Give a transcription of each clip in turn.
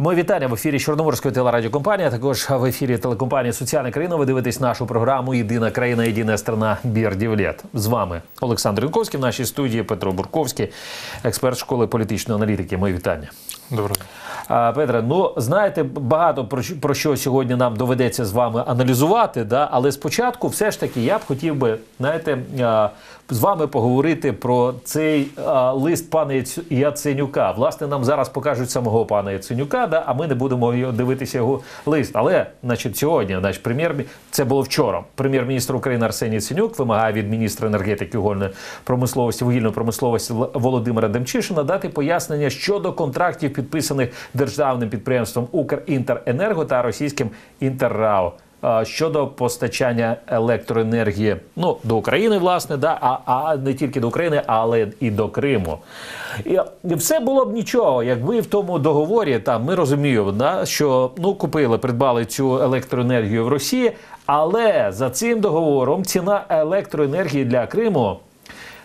Мої вітання в ефірі Чорноморської телерадіокомпанії. а Також в ефірі телекомпанії Соціальна країна. Ви дивитесь нашу програму Єдина країна, єдина страна Бірдівлет. З вами Олександр Янковський в нашій студії Петро Бурковський, експерт школи політичної аналітики. Мої вітання. Доброго. Петре, ну знаєте, багато про, що- про що сьогодні нам доведеться з вами аналізувати. Да? Але спочатку, все ж таки, я б хотів би, знаєте, з вами поговорити про цей а, лист пана Яценюка. Власне, нам зараз покажуть самого пана Яценюка, да? а ми не будемо дивитися його лист. Але, значить, сьогодні, значить, прем'єр це було вчора. Прем'єр-міністр України Арсеній Яценюк вимагає від міністра енергетики вугільної промисловості, вугільної промисловості Володимира Демчишина дати пояснення щодо контрактів, підписаних державним підприємством Укрінтеренерго та російським Інтеррао. Щодо постачання електроенергії ну до України, власне, да, а, а не тільки до України, але і до Криму. І все було б нічого, якби в тому договорі там ми розуміємо, да, що ну купили, придбали цю електроенергію в Росії, але за цим договором ціна електроенергії для Криму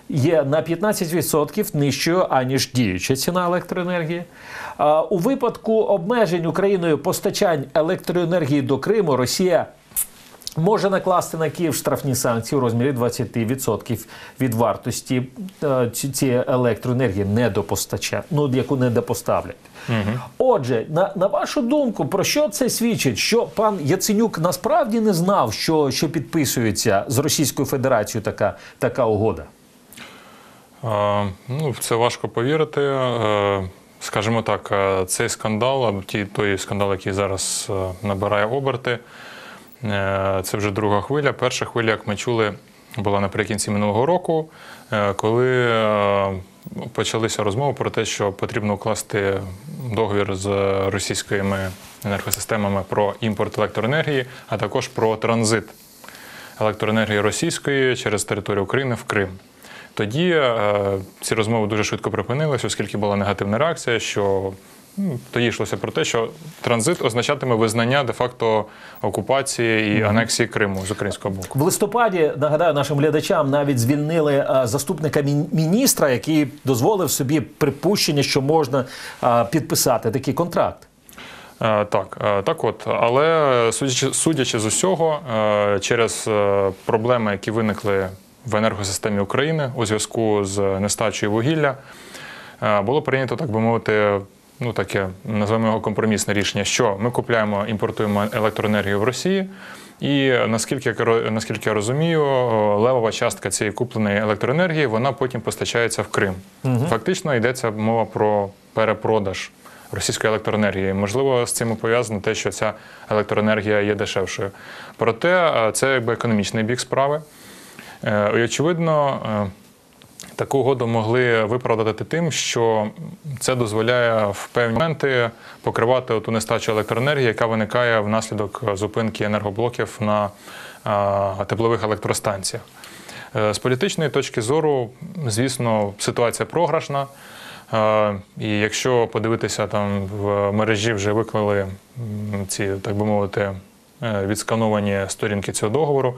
є на 15% нижчою, аніж діюча ціна електроенергії. У випадку обмежень Україною постачань електроенергії до Криму Росія. Може накласти на Київ штрафні санкції у розмірі 20% від вартості е, цієї електроенергії недопостача, ну яку не допоставлять. Отже, на, на вашу думку, про що це свідчить? Що пан Яценюк насправді не знав, що, що підписується з Російською Федерацією така, така угода? Ну, в це важко повірити. Е, Скажімо так, е, цей скандал, або ті, той скандал, який зараз е, набирає оберти, це вже друга хвиля. Перша хвиля, як ми чули, була наприкінці минулого року, коли почалися розмови про те, що потрібно укласти договір з російськими енергосистемами про імпорт електроенергії, а також про транзит електроенергії російської через територію України в Крим. Тоді е, ці розмови дуже швидко припинилися, оскільки була негативна реакція, що ну, тоді йшлося про те, що транзит означатиме визнання де-факто окупації і анексії Криму з українського боку. В листопаді нагадаю нашим глядачам навіть звільнили е, заступника мін- міністра, який дозволив собі припущення, що можна е, підписати такий контракт. Е, Так, так от, але судячи, судячи з усього, через проблеми, які виникли в енергосистемі України у зв'язку з нестачею вугілля, е, було прийнято, так би мовити, ну таке називаємо його компромісне рішення, що ми купляємо, імпортуємо електроенергію в Росії. І наскільки наскільки я розумію, левова частка цієї купленої електроенергії вона потім постачається в Крим. Фактично йдеться мова про перепродаж російської електроенергії. Можливо, з цим пов'язано те, що ця електроенергія є дешевшою. Проте е, це якби економічний бік справи. Е, І очевидно, е, таку угоду могли виправдати тим, що це дозволяє в певні моменти покривати ту нестачу електроенергії, яка виникає внаслідок зупинки енергоблоків на е, теплових електростанціях. З політичної точки зору, звісно, ситуація програшна. І якщо подивитися там в мережі, вже виклали ці, так би мовити, відскановані сторінки цього договору.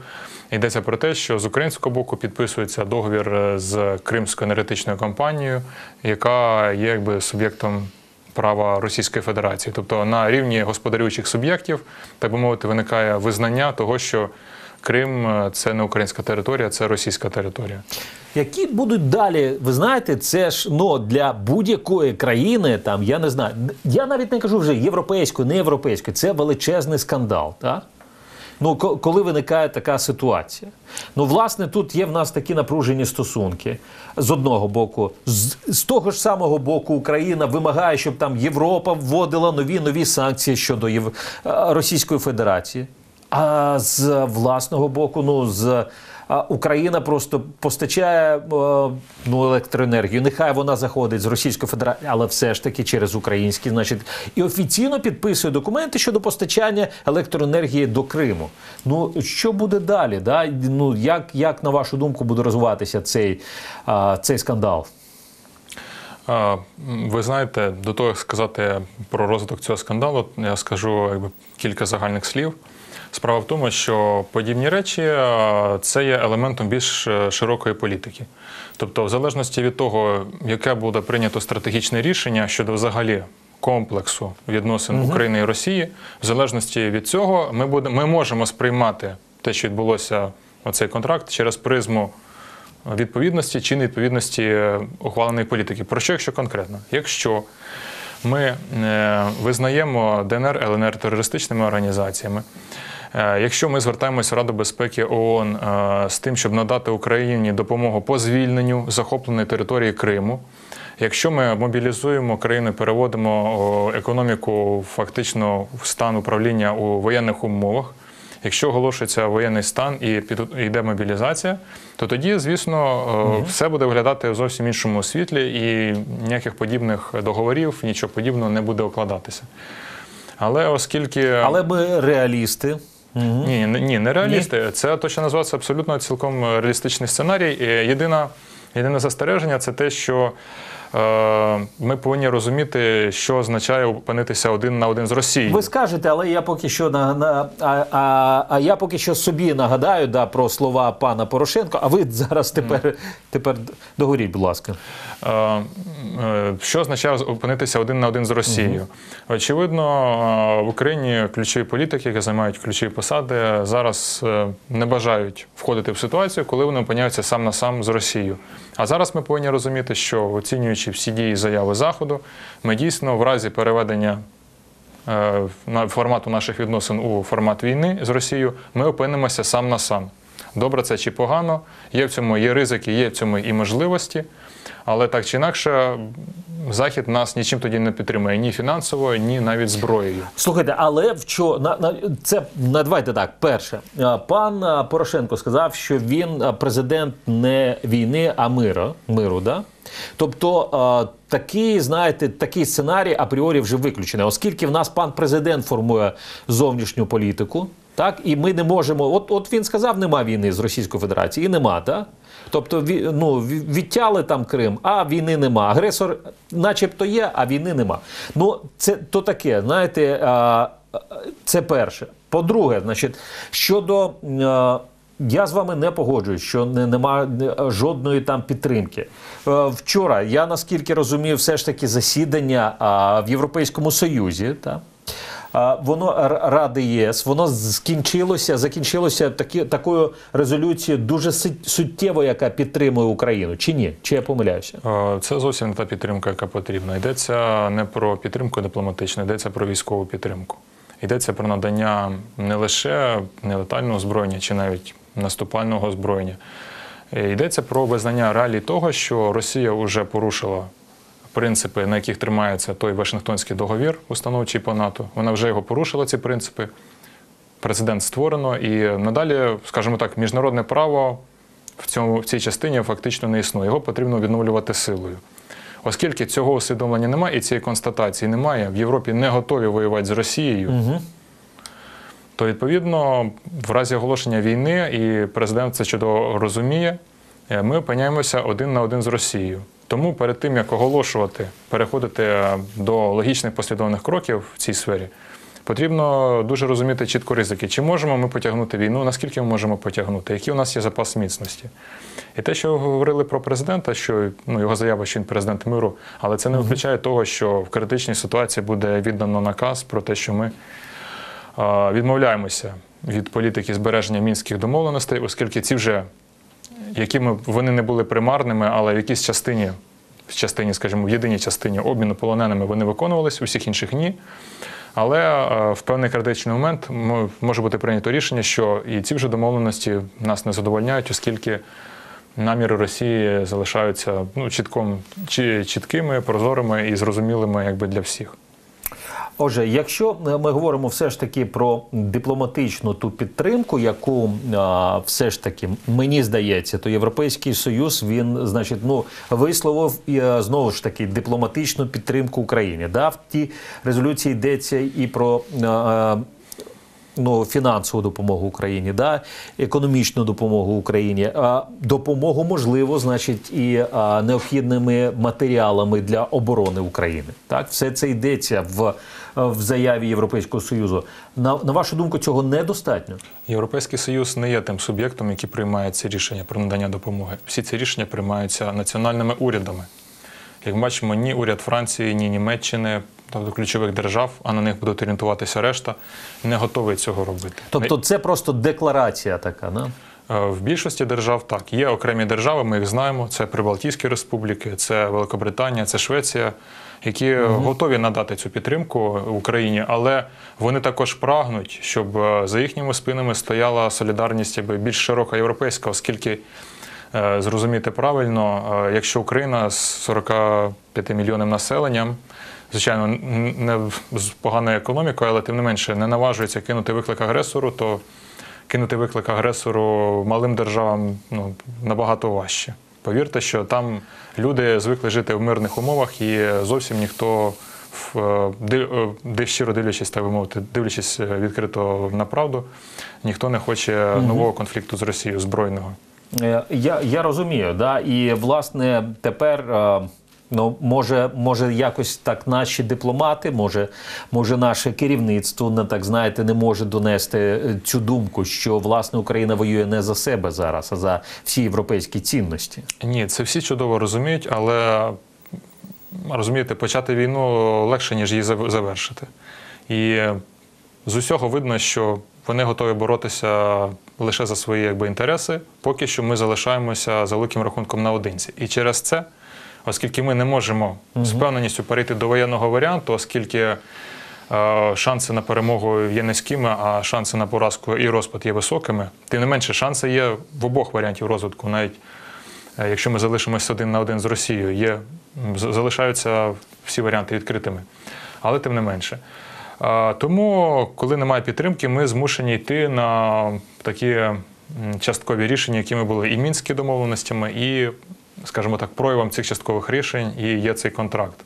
Йдеться про те, що з українського боку підписується договір е, з Кримською енергетичною компанією, яка є якби суб'єктом права Російської Федерації. Тобто на рівні господарюючих суб'єктів, так би мовити, виникає визнання того, що Крим е, це не українська територія, це російська територія. Які будуть далі, ви знаєте, це ж ну для будь-якої країни, там я не знаю, я навіть не кажу вже європейської, не європейської, це величезний скандал. Так? Ну, коли виникає така ситуація. Ну, власне, тут є в нас такі напружені стосунки. З одного боку, з, з того ж самого боку, Україна вимагає, щоб там Європа вводила нові нові санкції щодо Єв... е, Російської Федерації. А з власного боку, ну з Україна просто постачає е, ну, електроенергію. Нехай вона заходить з Російської Федерації, але все ж таки через українські, значить, і офіційно підписує документи щодо постачання електроенергії до Криму. Ну що буде далі? Да? Ну як, як на вашу думку буде розвиватися цей, цей скандал? Ви знаєте, до того як сказати про розвиток цього скандалу, я скажу якби, кілька загальних слів. Справа в тому, що подібні речі це є елементом більш е, широкої політики. Тобто, в залежності від того, яке буде прийнято стратегічне рішення щодо взагалі комплексу відносин України і Росії. В залежності від цього, ми будемо ми можемо сприймати те, що відбулося оцей контракт, через призму відповідності чи невідповідності е, ухваленої політики. Про що, якщо конкретно? Якщо ми е, визнаємо ДНР, ЛНР терористичними організаціями. Е, Якщо ми звертаємося в Раду безпеки ООН е, з тим, щоб надати Україні допомогу по звільненню захопленої території Криму, якщо ми мобілізуємо країну, переводимо економіку фактично в стан управління у воєнних умовах, якщо оголошується воєнний стан і йде мобілізація, то тоді, звісно, все буде виглядати в зовсім іншому світлі, і ніяких подібних договорів, нічого подібного не буде укладатися. Але оскільки Але ми реалісти. Мгм. ні, ні, ні, не реалісти. Це точно називається абсолютно цілком реалістичний сценарій. Єдина, єдине застереження це те, що ми повинні розуміти, що означає опинитися один на один з Росією. Ви скажете, але я поки що на, на а, а, а я поки що собі нагадаю да, про слова пана Порошенко. А ви зараз тепер, тепер договоріть, будь ласка. Е, е, Що означає опинитися один на один з Росією? Очевидно, е, в Україні ключові політики, які займають ключові посади, зараз е, не бажають входити в ситуацію, коли вони опиняються сам на сам з Росією. А зараз ми повинні розуміти, що оцінюючи всі дії заяви Заходу, ми дійсно в разі переведення е, формату наших відносин у формат війни з Росією, ми опинимося сам на сам. Добре це чи погано, є в цьому є ризики, є в цьому і можливості, але так чи інакше, Захід нас нічим тоді не підтримує ні фінансово, ні навіть зброєю. Слухайте, але в чо на, на це на давайте так. Перше, пан Порошенко сказав, що він президент не війни, а миру. Миру, да? Тобто такий, знаєте, такий сценарій апріорі вже виключений, оскільки в нас пан президент формує зовнішню політику. Так, і ми не можемо. От, от він сказав, нема війни з Російською Федерацією, і нема, так? Тобто, ну, відтяли там Крим, а війни нема. Агресор, начебто, є, а війни нема. Ну, це то таке, знаєте, а, це перше. По-друге, значить, щодо. а, я з вами не погоджуюсь, що не, нема жодної там підтримки. Е, Вчора я наскільки розумів, все ж таки засідання в Європейському Союзі. Та, Воно Ради ЄС, воно скінчилося, закінчилося такі, такою резолюцією дуже суттєво, яка підтримує Україну. Чи ні? Чи я помиляюся? Це зовсім не та підтримка, яка потрібна. Йдеться не про підтримку дипломатичну, йдеться про військову підтримку. Йдеться про надання не лише нелетального озброєння чи навіть наступального озброєння. Е, Йдеться про визнання реалій того, що Росія вже порушила принципи, на яких тримається той Вашингтонський договір, установчий по НАТО. Вона вже його порушила, ці принципи. Президент створено, і надалі, скажімо так, міжнародне право в, цьому, в цій частині фактично не існує. Його потрібно відновлювати силою. Оскільки цього усвідомлення немає і цієї констатації немає, в Європі не готові воювати з Росією, Угу. то відповідно в разі оголошення війни, і президент це чудово розуміє, е, ми опиняємося один на один з Росією. Тому перед тим як оголошувати, переходити е, до логічних послідовних кроків в цій сфері, потрібно дуже розуміти чітко ризики. Чи можемо ми потягнути війну, наскільки ми можемо потягнути, який у нас є запас міцності. І те, що ви говорили про президента, що ну, його заява, що він президент миру, але це не виключає того, що в критичній ситуації буде віддано наказ про те, що ми а, відмовляємося від політики збереження мінських домовленостей, оскільки ці вже, якими вони не були примарними, але в якійсь частині, в частині, скажімо, в єдиній частині обміну полоненими вони виконувались, у всіх інших ні. Але е, в певний критичний момент мо- може бути прийнято рішення, що і ці вже домовленості нас не задовольняють, оскільки наміри Росії залишаються ну, чітком, чіткими, прозорими і зрозумілими якби для всіх. Отже, якщо е, ми говоримо все ж таки про дипломатичну ту підтримку, яку а, все ж таки мені здається, то Європейський Союз він, значить, ну висловив е, знову ж таки дипломатичну підтримку Україні. Да, в тій резолюції йдеться і про. а, Ну, фінансову допомогу Україні, да, економічну допомогу Україні, а, допомогу можливо, значить, і а, необхідними матеріалами для оборони України. Так, все це йдеться в, в заяві Європейського союзу. На, на вашу думку, цього недостатньо? Європейський Союз не є тим суб'єктом, який приймає ці рішення про надання допомоги. Всі ці рішення приймаються національними урядами. Як бачимо, ні уряд Франції, ні Німеччини тобто ключових держав, а на них будуть орієнтуватися решта, не готовий цього робити. Тобто це просто декларація така, да? Е, В більшості держав так. Є окремі держави, ми їх знаємо. Це Прибалтійські республіки, це Великобританія, це Швеція, які готові надати цю підтримку Україні, але вони також прагнуть, щоб е, за їхніми спинами стояла солідарність більш широка європейська, оскільки. Е, Зрозуміти правильно, е, якщо Україна з 45 мільйонним населенням, звичайно, не з поганою економікою, але тим не менше не наважується кинути виклик агресору, то кинути виклик агресору малим державам ну, набагато важче. Повірте, що там люди звикли жити в мирних умовах і зовсім ніхто, в, е, де щиро дивлячись, так би мовити, дивлячись відкрито на правду, ніхто не хоче нового конфлікту з Росією збройного. Е, Я, я розумію, да, і власне тепер. е, Ну, може, може, якось так наші дипломати, може, може, наше керівництво не так знаєте, не може донести е, цю думку, що власне Україна воює не за себе зараз, а за всі європейські цінності. Ні, це всі чудово розуміють, але розумієте, почати війну легше, ніж її завершити. І з усього видно, що вони готові боротися лише за свої якби, інтереси, поки що ми залишаємося за великим рахунком наодинці. І через це, оскільки ми не можемо з впевненістю перейти до воєнного варіанту, оскільки е, шанси на перемогу є низькими, а шанси на поразку і розпад є високими, тим не менше, шанси є в обох варіантів розвитку, навіть Е, Якщо ми залишимося один на один з Росією, є, залишаються всі варіанти відкритими. Але тим не менше. Тому, коли немає підтримки, ми змушені йти на такі часткові рішення, якими були і мінські домовленостями, і, скажімо так, проявом цих часткових рішень і є цей контракт.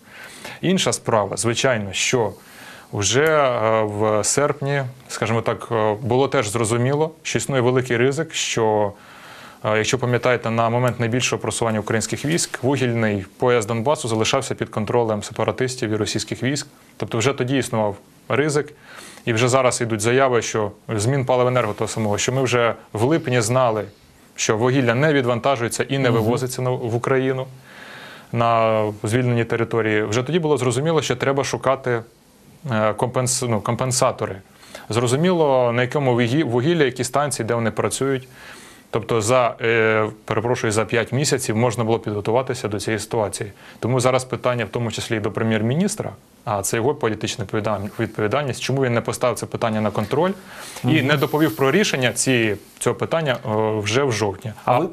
Інша справа, звичайно, що вже е, в серпні, скажімо так, е, було теж зрозуміло, що існує великий ризик, що Е, Якщо пам'ятаєте, на момент найбільшого просування українських військ вугільний пояс Донбасу залишався під контролем сепаратистів і російських військ. Тобто вже тоді існував ризик, і вже зараз йдуть заяви, що змін паливенерго того самого, що ми вже в липні знали, що вугілля не відвантажується і не вивозиться в Україну на звільнені території. Вже тоді було зрозуміло, що треба шукати е, компенс... ну, компенсатори. Зрозуміло, на якому вугі- вугілля, які станції, де вони працюють. Тобто, за е, перепрошую, за 5 місяців можна було підготуватися до цієї ситуації. Тому зараз питання, в тому числі і до прем'єр-міністра, а це його політична відповідальність. Чому він не поставив це питання на контроль і не доповів про рішення цієї, цього питання е, вже в жовтні. А ви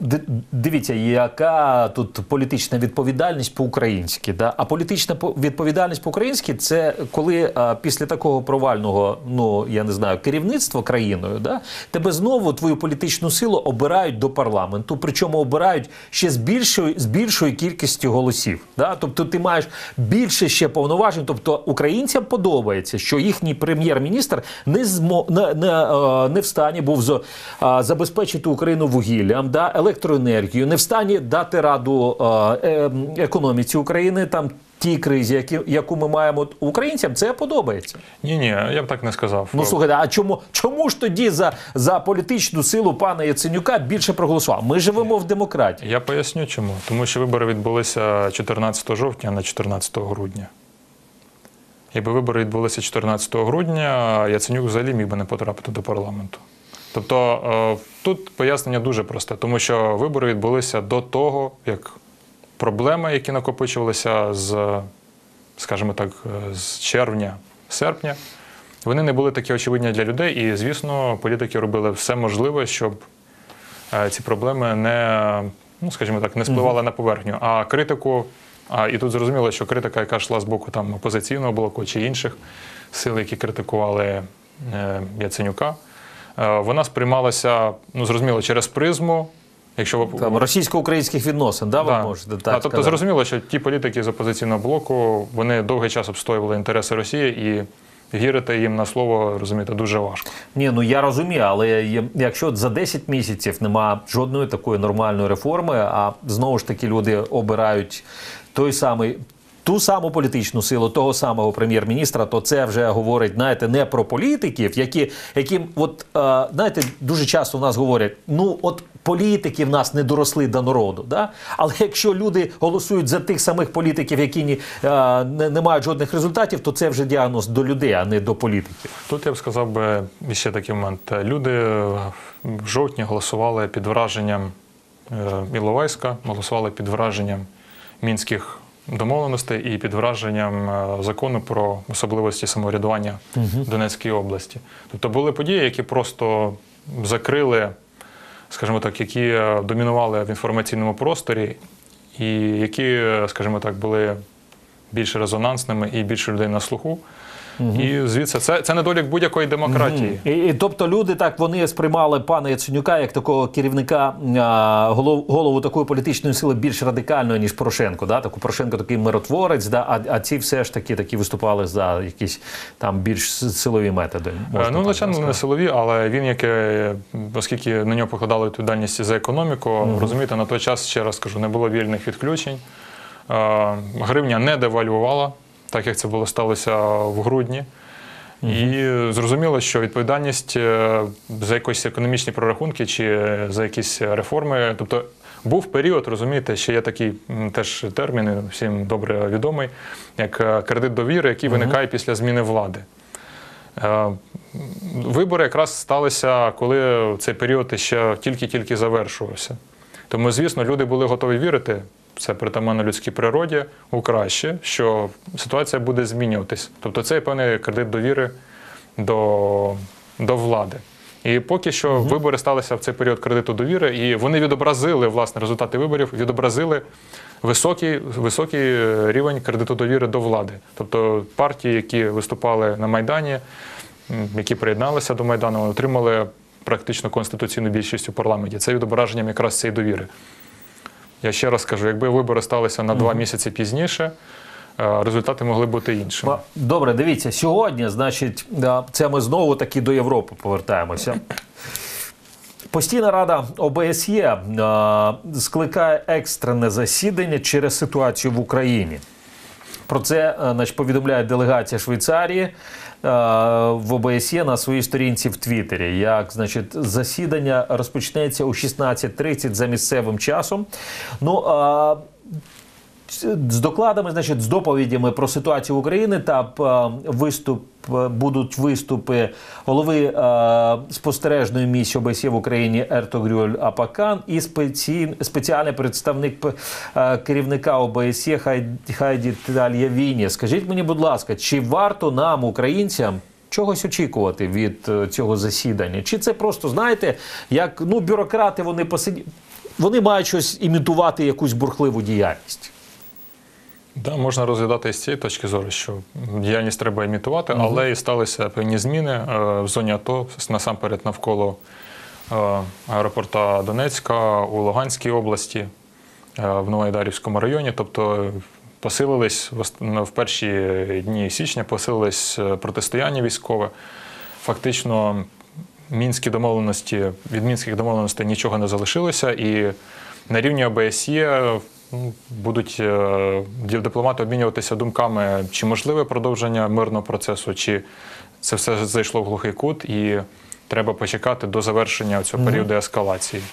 дивіться, яка тут політична відповідальність по-українськи. Да? А політична по- відповідальність по-українськи це коли а, після такого провального, ну я не знаю, керівництва країною, да, тебе знову твою політичну силу обирають до парламенту, причому обирають ще з більшою з більшою кількістю голосів. Да? Тобто ти маєш більше ще повноважень. Тобто українцям подобається, що їхній прем'єр-міністр не змо не, не, е, не в був з, а, забезпечити Україну вугіллям, да, електроенергію, не в стані дати раду е, е, економіці України там. Тій кризі, які, яку ми маємо українцям, це подобається. Ні, ні, я б так не сказав. Ну слухайте, а чому, чому ж тоді за, за політичну силу пана Яценюка більше проголосував? Ми живемо в демократії. Я поясню чому. Тому що вибори відбулися 14 жовтня, а не 14 грудня. Якби вибори відбулися 14 грудня, Яценюк взагалі міг би не потрапити до парламенту. Тобто е, тут пояснення дуже просте, тому що вибори відбулися до того, як проблеми, які накопичувалися з, скажімо так, е, з червня, серпня, вони не були такі очевидні для людей. І, звісно, політики робили все можливе, щоб е, ці проблеми не, ну, скажімо так, не спливали на поверхню. А критику, а, і тут зрозуміло, що критика, яка йшла з боку там, опозиційного блоку чи інших сил, які критикували е, Яценюка, вона сприймалася, ну, зрозуміло, через призму. Якщо ви Там російсько-українських відносин, да, ви Да. можете так Да, тобто сказати? зрозуміло, що ті політики з опозиційного блоку вони довгий час обстоювали інтереси Росії і вірити їм на слово, розумієте, дуже важко. Ні, ну я розумію, але якщо за 10 місяців нема жодної такої нормальної реформи, а знову ж таки люди обирають той самий. ту саму політичну силу того самого прем'єр-міністра, то це вже говорить, знаєте, не про політиків, які яким, от е, знаєте, дуже часто в нас говорять: ну от політики в нас не доросли до народу. Да? Але якщо люди голосують за тих самих політиків, які ні, е, не, не мають жодних результатів, то це вже діагноз до людей, а не до політиків. Тут я б сказав би ще такий момент. Люди в жовтні голосували під враженням е, Іловайська, голосували під враженням мінських домовленостей і під враженням е, закону про особливості самоврядування в Донецькій області. Тобто були події, які просто закрили, скажімо так, які е, домінували в інформаційному просторі, і які, е, скажімо так, були більш резонансними і більше людей на слуху. І звідси це, це недолік будь-якої демократії. І, і тобто люди так вони сприймали пана Яценюка як такого керівника а, голов, голову такої політичної сили більш радикальної, ніж Порошенко. Да? Таку Порошенко такий миротворець, да? а, а ці все ж таки такі виступали за якісь там більш силові методи. можна ну, звичайно, не силові, але він, яке, оскільки на нього покладали відповідальність за економіку, розумієте, на той час, ще раз кажу, не було вільних відключень. Е, Гривня не девальвувала, так як це було сталося в грудні. І зрозуміло, що відповідальність е, за якісь економічні прорахунки чи за якісь реформи, тобто був період, розумієте, ще є такий теж термін, всім добре відомий, як е, кредит довіри, який виникає після зміни влади. Е, Вибори якраз сталися, коли цей період ще тільки-тільки завершувався. Тому, звісно, люди були готові вірити, це притаманно людській природі, у краще, що ситуація буде змінюватись. Тобто це є певний кредит довіри до, до влади. І поки що вибори сталися в цей період кредиту довіри, і вони відобразили власне результати виборів, відобразили високий, високий е, рівень кредиту довіри до влади. Тобто партії, які виступали на Майдані, які приєдналися до Майдану, отримали практично конституційну більшість у парламенті. Це відображенням якраз цієї довіри. Я ще раз кажу, якби вибори сталися на два місяці пізніше, е, результати могли бути іншими. Добре, дивіться, сьогодні, значить, це ми знову таки до Європи повертаємося. Постійна рада ОБСЄ е, скликає екстрене засідання через ситуацію в Україні. Про це е, значить, повідомляє делегація Швейцарії в ОБСЄ на своїй сторінці в Твіттері. Як значить, засідання розпочнеться о 16.30 за місцевим часом. Ну, а з докладами, значить, з доповідями про ситуацію в Україні та е, виступ е, будуть виступи голови е, спостережної місії ОБСЄ в Україні Ертогрюль Апакан і спеці... спеціальний представник керівника ОБСЄ Хай... Хайді Тальявіні. Скажіть мені, будь ласка, чи варто нам, українцям, Чогось очікувати від цього засідання? Чи це просто знаєте, як ну бюрократи вони посиді... вони мають щось імітувати якусь бурхливу діяльність? Да, можна розглядати з цієї точки зору, що діяльність треба імітувати, але і сталися певні зміни е, в зоні АТО, насамперед навколо е, аеропорта Донецька у Луганській області, е, в Новоайдарівському районі. Тобто посилились в ну, в перші дні січня, посилились протистояння військове. Фактично, мінські домовленості від мінських домовленостей нічого не залишилося, і на рівні ОБСЄ будуть е, дипломати обмінюватися думками, чи можливе продовження мирного процесу, чи це все зайшло в глухий кут, і треба почекати до завершення цього періоду ескалації.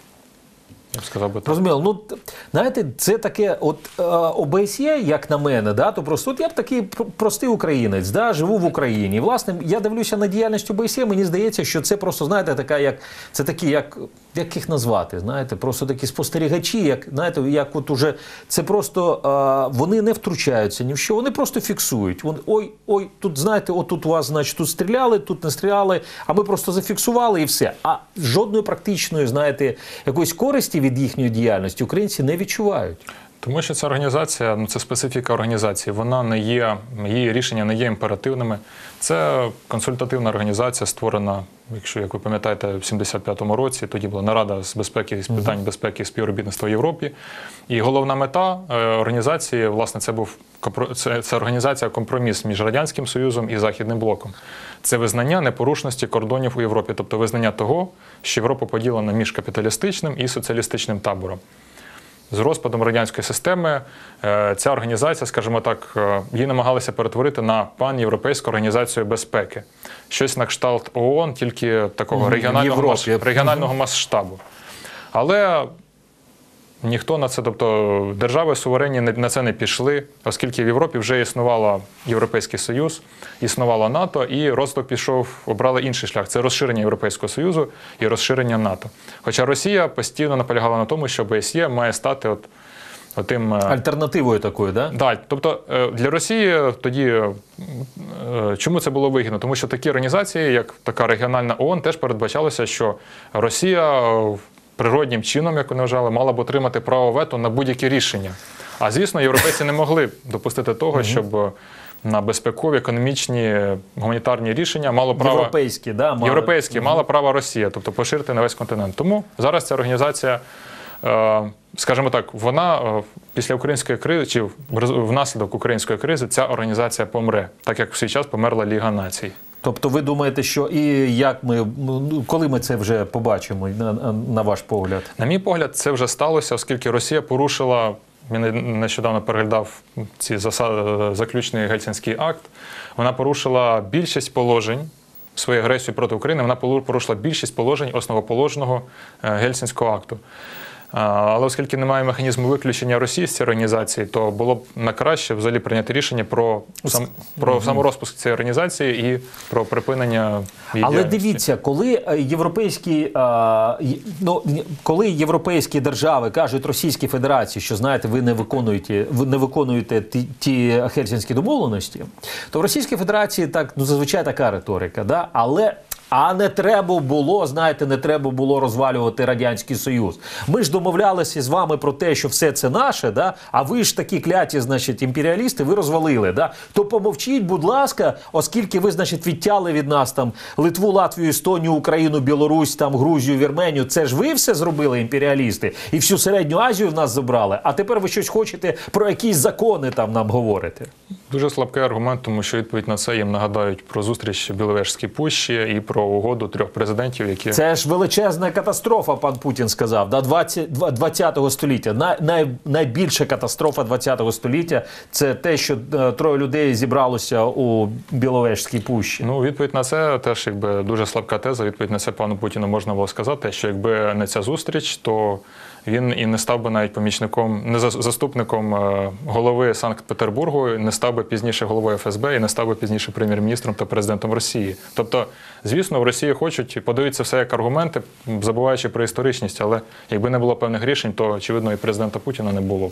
Я б сказав би так. Розуміло, ну знаєте, це таке, от е, ОБСЄ, як на мене, да, то просто от я б такий простий українець, да, живу в Україні. І, власне, я дивлюся на діяльність ОБСЄ, мені здається, що це просто, знаєте, така, як це такі, як, як їх назвати, знаєте, просто такі спостерігачі, як знаєте, як от уже це просто а, вони не втручаються ні в що, вони просто фіксують. Вони, ой, ой, тут знаєте, отут вас, значить, тут стріляли, тут не стріляли, а ми просто зафіксували і все. А жодної практичної, знаєте, якоїсь користі від їхньої діяльності українці не відчувають. Тому що ця організація, ну це специфіка організації, вона не є, її рішення не є імперативними. Це консультативна організація, створена, якщо як ви пам'ятаєте, в 75-му році. Тоді була нарада з безпеки з питань безпеки і співробітництва в Європі. І головна мета е, організації, власне, це був це, це організація компроміс між радянським союзом і західним блоком. Це визнання непорушності кордонів у Європі, тобто визнання того, що Європа поділена між капіталістичним і соціалістичним табором. З розпадом радянської системи е, ця організація, скажімо так, е, її намагалися перетворити на панєвропейську організацію безпеки. Щось на кшталт ООН, тільки такого регіонального, регіонального масштабу. Але ніхто на це, тобто держави суверенні на це не пішли, оскільки в Європі вже існувала Європейський Союз, існувало НАТО, і розвиток пішов, обрали інший шлях це розширення Європейського Союзу і розширення НАТО. Хоча Росія постійно наполягала на тому, що ОБСЄ має стати от, отим. е, Альтернативою такою, да? Да, тобто е, для Росії тоді е, чому це було вигідно? Тому що такі організації, як така регіональна ООН, теж передбачалося, що Росія природнім чином, як вони вважали, мала б отримати право вето на будь-які рішення. А звісно, європейці не могли допустити того, щоб е, на безпекові, економічні, гуманітарні рішення мало право Європейські, да? мали- Європейські мала право Росія, тобто поширити на весь континент. Тому зараз ця організація, е, скажімо так, вона е, після української кризи чи внаслідок української кризи ця організація помре, так як в свій час померла Ліга націй. Тобто ви думаєте, що і як ми, ну, коли ми це вже побачимо, на, на, ваш погляд? На мій погляд, це вже сталося, оскільки Росія порушила. Я не- нещодавно переглядав ці засади, заключний гельсінський акт. Вона порушила більшість положень своєю агресією проти України. Вона порушила більшість положень основоположного е, гельсінського акту. Але оскільки немає механізму виключення Росії з цієї організації, то було б на краще взагалі прийняти рішення про сам про саморозпуск цієї організації і про припинення її Але дивіться, коли е, європейські е, ну, коли європейські держави кажуть Російській Федерації, що знаєте, ви не виконуєте, ви не виконуєте ті, ті хельсінські домовленості, то в Російській Федерації так ну зазвичай така риторика, да? але. А не треба було, знаєте, не треба було розвалювати радянський союз. Ми ж домовлялися з вами про те, що все це наше, да? А ви ж такі кляті, значить, імперіалісти, ви розвалили. Да? То помовчіть, будь ласка, оскільки ви, значить, відтяли від нас там Литву, Латвію, Естонію, Україну, Білорусь, там Грузію, Вірменію. Це ж ви все зробили, імперіалісти, і всю середню Азію в нас забрали. А тепер ви щось хочете про якісь закони там нам говорити. Дуже слабкий аргумент, тому що відповідь на це їм нагадають про зустріч в Біловежській пущі і про угоду трьох президентів, які Це ж величезна катастрофа, пан Путін сказав. Да, 20, 20 століття. Най, най, найбільша катастрофа 20 століття це те, що е, троє людей зібралося у Біловежській пущі. ну відповідь на це теж якби дуже слабка теза. Відповідь на це пану Путіну можна було сказати, що якби не ця зустріч, то він і не став би навіть помічником, не за- заступником е, голови Санкт-Петербургу, не став би пізніше головою ФСБ і не став би пізніше прем'єр-міністром та президентом Росії. Тобто, звісно, в Росії хочуть і подають все як аргументи, забуваючи про історичність, але якби не було певних рішень, то очевидно і президента Путіна не було.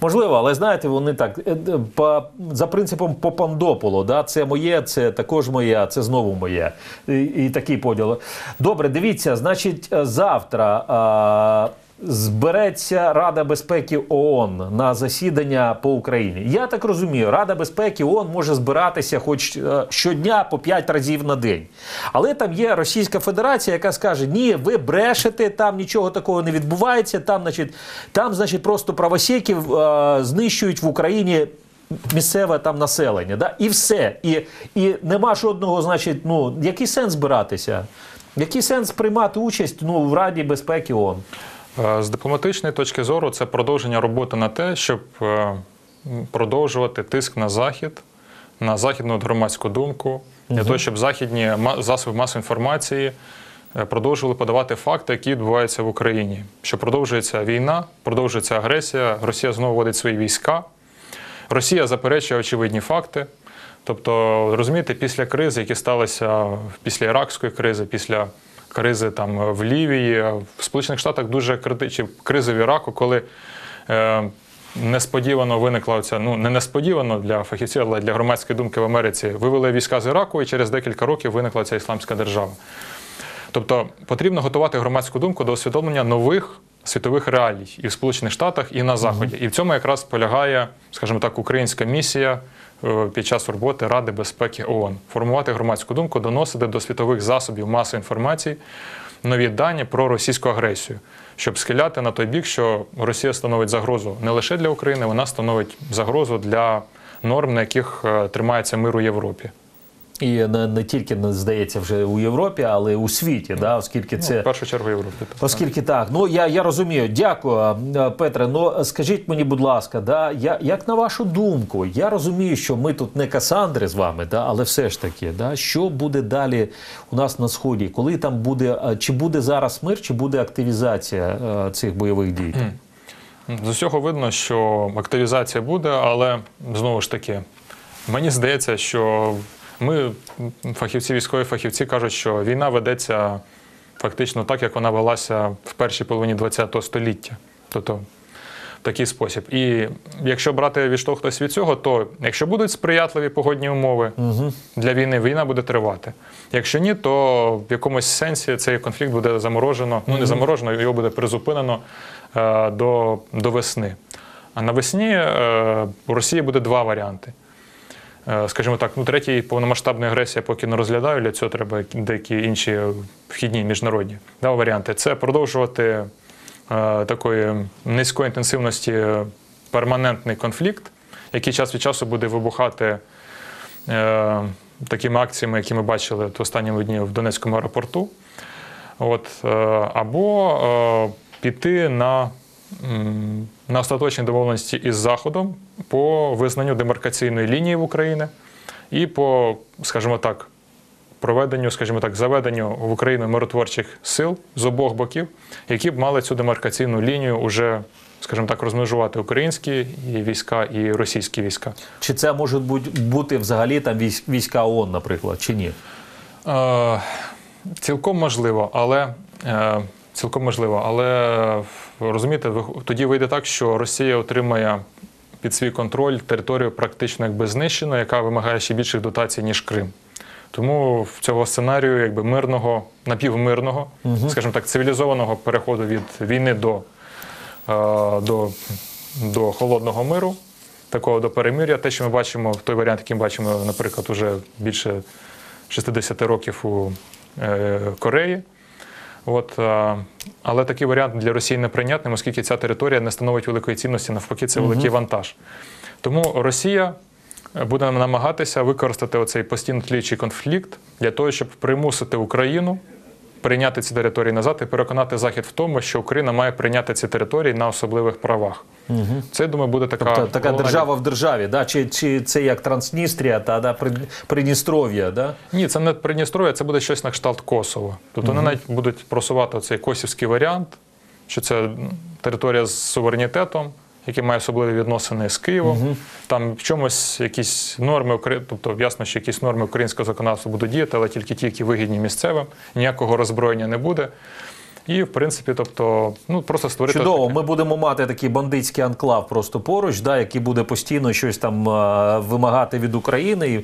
Можливо, але знаєте, вони так е, по, за принципом Попандополо, да, це моє, це також моє, це знову моє. І, і такий поділ. Добре, дивіться, значить, е, завтра. Збереться Рада безпеки ООН на засідання по Україні. Я так розумію, Рада безпеки ООН може збиратися хоч е, щодня по 5 разів на день. Але там є Російська Федерація, яка скаже: ні, ви брешете, там нічого такого не відбувається. Там, значить, там, значить, просто правосеків е, знищують в Україні. Місцеве там населення, да? і все. І, і нема жодного, значить, ну який сенс збиратися? Який сенс приймати участь ну, в Раді безпеки ООН? Е, З дипломатичної точки зору, це продовження роботи на те, щоб е, продовжувати тиск на захід, на західну громадську думку, для того, щоб західні засоби масової інформації е, продовжували подавати факти, які відбуваються в Україні. Що продовжується війна, продовжується агресія, Росія знову вводить свої війська. Росія заперечує очевидні факти. Тобто, розумієте, після кризи, які сталися після іракської кризи, після кризи там в Лівії, в Сполучених Штатах дуже критичні кризи в Іраку, коли е, несподівано виникла ця, ну не несподівано для фахівців, але для громадської думки в Америці вивели війська з Іраку, і через декілька років виникла ця ісламська держава. Тобто потрібно готувати громадську думку до усвідомлення нових світових реалій і в Сполучених Штатах, і на Заході. І в цьому якраз полягає, скажімо так, українська місія під час роботи Ради безпеки ООН. Формувати громадську думку, доносити до світових засобів масової інформації нові дані про російську агресію, щоб схиляти на той бік, що Росія становить загрозу не лише для України, вона становить загрозу для норм, на яких е, тримається мир у Європі. І не, не тільки здається вже у Європі, але у світі, да, оскільки Ну, це в першу чергу Європи. так. Оскільки так, ну я, я розумію, дякую, Петре. Ну скажіть мені, будь ласка, да, я, як на вашу думку, я розумію, що ми тут не Касандри з вами, да, але все ж таки, да, що буде далі у нас на сході? Коли там буде, чи буде зараз мир, чи буде активізація е, цих бойових дій? З усього видно, що активізація буде, але знову ж таки, мені здається, що ми, фахівці, військові фахівці, кажуть, що війна ведеться фактично так, як вона велася в першій половині ХХ століття. Тобто в такий спосіб. І якщо брати відштовхнутися від цього, то якщо будуть сприятливі погодні умови для війни, війна буде тривати. Якщо ні, то в якомусь сенсі цей конфлікт буде заморожено, ну не заморожено, його буде призупинено е, до, до весни. А навесні е, у Росії буде два варіанти. Е, Скажімо так, ну третій повномасштабна агресія поки не розглядаю, для цього треба деякі інші вхідні міжнародні да, варіанти. Це продовжувати е, такої низької інтенсивності перманентний конфлікт, який час від часу буде вибухати е, такими акціями, які ми бачили в останніми дні в Донецькому аеропорту. От, або е, піти на, на остаточні домовленості із Заходом по визнанню демаркаційної лінії в Україні і по, скажімо так, проведенню, скажімо так, заведенню в Україну миротворчих сил з обох боків, які б мали цю демаркаційну лінію уже, скажімо так, розмежувати українські і війська і російські війська. Чи це можуть бути, взагалі там військ, війська ООН, наприклад, чи ні? Е, цілком можливо, але е, цілком можливо, але е, розумієте, тоді вийде так, що Росія отримає під свій контроль територію практично якби знищену, яка вимагає ще більших дотацій, ніж Крим. Тому в цього сценарію якби мирного, напівмирного, скажімо так, цивілізованого переходу від війни до, е, до, до холодного миру, такого до перемир'я, те, що ми бачимо, той варіант, який ми бачимо, наприклад, уже більше 60 років у е, Кореї. От, е, але такий варіант для Росії неприйнятним, оскільки ця територія не становить великої цінності, навпаки, це великий вантаж. Тому Росія буде намагатися використати оцей постійно тліючий конфлікт для того, щоб примусити Україну прийняти ці території назад і переконати Захід в тому, що Україна має прийняти ці території на особливих правах. Це, я думаю, буде така, Тобто така головна держава в державі, да? чи, чи це як Трансністрія та да, Придністров'я, да? Ні, це не Придністров'я, це буде щось на кшталт Косово. Тобто вони навіть будуть просувати цей косівський варіант, що це територія з суверенітетом, який має особливі відносини з Києвом. Там в чомусь якісь норми, тобто ясно, що якісь норми українського законодавства будуть діяти, але тільки ті, які вигідні місцевим, ніякого роззброєння не буде. І, в принципі, тобто, ну просто створити Чудово, таке- ми будемо мати такий бандитський анклав просто поруч, да, який буде постійно щось там е, вимагати від України. І...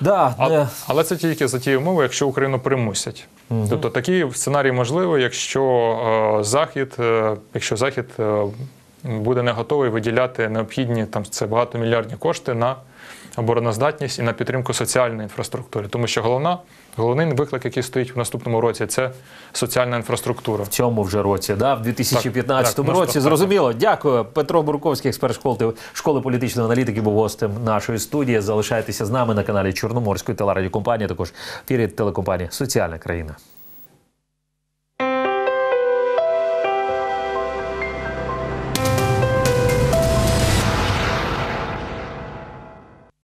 Да, А, е, але це тільки за ті умови, якщо Україну примусять. Тобто такий сценарій можливий, якщо е, Захід, е, якщо Захід е, буде не готовий виділяти необхідні там це багатомільярдні кошти на обороноздатність і на підтримку соціальної інфраструктури. Тому що головна, головний виклик, який стоїть в наступному році, це соціальна інфраструктура. в цьому вже році, да, в 2015 Так, так, році. Зрозуміло. Дякую. Петро Бурковський, експерт школи, школи політичної аналітики, був гостем нашої студії. Залишайтеся з нами на каналі Чорноморської телерадіокомпанії, також в ефірі телекомпанії Соціальна країна.